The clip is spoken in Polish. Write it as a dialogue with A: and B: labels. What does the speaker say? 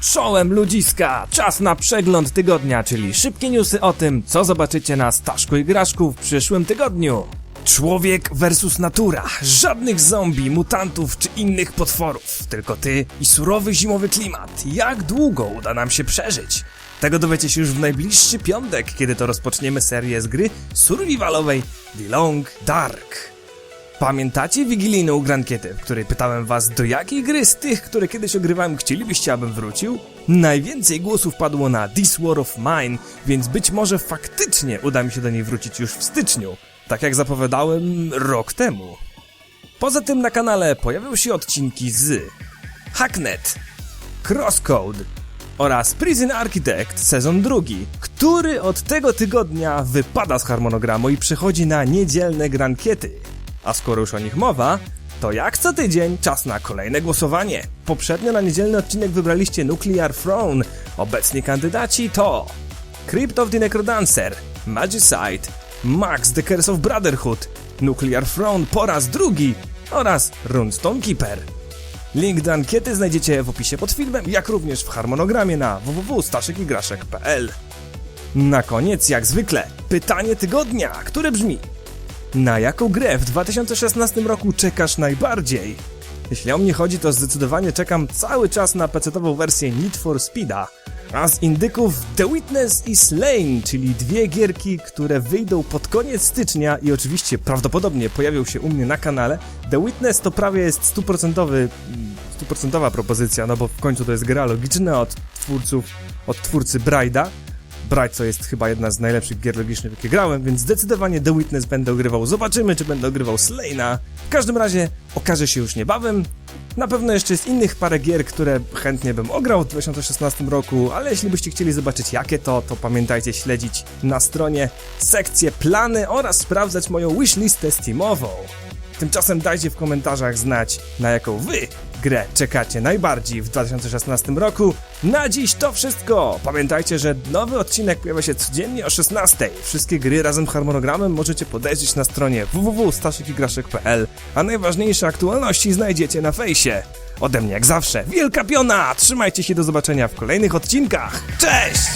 A: Czołem ludziska! Czas na przegląd tygodnia, czyli szybkie newsy o tym, co zobaczycie na Staszku i Graszku w przyszłym tygodniu. Człowiek versus natura. Żadnych zombie, mutantów czy innych potworów. Tylko ty i surowy zimowy klimat. Jak długo uda nam się przeżyć? Tego dowiecie się już w najbliższy piątek, kiedy to rozpoczniemy serię z gry survivalowej The Long Dark. Pamiętacie wigilijną grankietę, w której pytałem was, do jakiej gry z tych, które kiedyś ogrywałem, chcielibyście, abym wrócił? Najwięcej głosów padło na This War of Mine, więc być może faktycznie uda mi się do niej wrócić już w styczniu, tak jak zapowiadałem rok temu. Poza tym na kanale pojawią się odcinki z Hacknet, Crosscode oraz Prison Architect sezon drugi, który od tego tygodnia wypada z harmonogramu i przechodzi na niedzielne grankiety. A skoro już o nich mowa, to jak co tydzień czas na kolejne głosowanie. Poprzednio na niedzielny odcinek wybraliście Nuclear Throne. Obecni kandydaci to Crypt of the Necrodancer, Magicite, Max the Curse of Brotherhood, Nuclear Throne po raz drugi oraz Runestone Keeper. Link do ankiety znajdziecie w opisie pod filmem, jak również w harmonogramie na www.staszekigraszek.pl. Na koniec, jak zwykle, pytanie tygodnia, które brzmi Na jaką grę w 2016 roku czekasz najbardziej? Jeśli o mnie chodzi, to zdecydowanie czekam cały czas na PC-ową wersję Need for Speeda. A z indyków The Witness i Slain, czyli dwie gierki, które wyjdą pod koniec stycznia i oczywiście prawdopodobnie pojawią się u mnie na kanale. The Witness to prawie jest stuprocentowy, stuprocentowa propozycja, no bo w końcu to jest gra logiczna od twórców, od twórcy Bride'a. Bright to jest chyba jedna z najlepszych gier logicznych, jakie grałem, więc zdecydowanie The Witness będę ogrywał. Zobaczymy, czy będę ogrywał Slaina. W każdym razie okaże się już niebawem. Na pewno jeszcze jest innych parę gier, które chętnie bym ograł w 2016 roku, ale jeśli byście chcieli zobaczyć jakie to, to pamiętajcie śledzić na stronie sekcję plany oraz sprawdzać moją wishlistę Steamową. Tymczasem dajcie w komentarzach znać, na jaką wy grę czekacie najbardziej w 2016 roku. Na dziś to wszystko! Pamiętajcie, że nowy odcinek pojawia się codziennie o 16. Wszystkie gry razem z harmonogramem możecie podejrzeć na stronie www.staszekigraszek.pl, a najważniejsze aktualności znajdziecie na fejsie. Ode mnie jak zawsze wielka piona! Trzymajcie się, do zobaczenia w kolejnych odcinkach. Cześć!